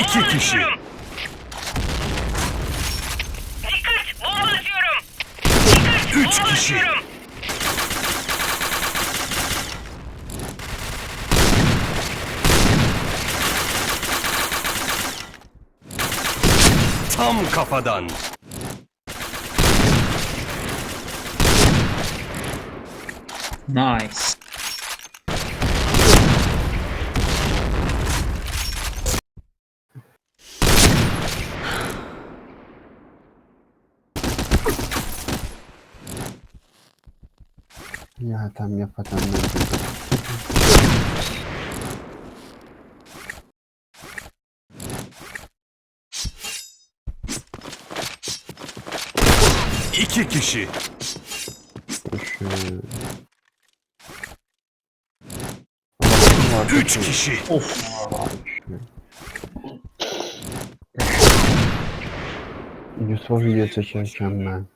İki kişi. Dikkat! Bomba atıyorum! Dikkat! Üç bomba kişi. atıyorum! Tam kafadan. Nice. Ya tam yapatanlar. İki kişi. Üç kişi. Of. Yusuf video çekerken ben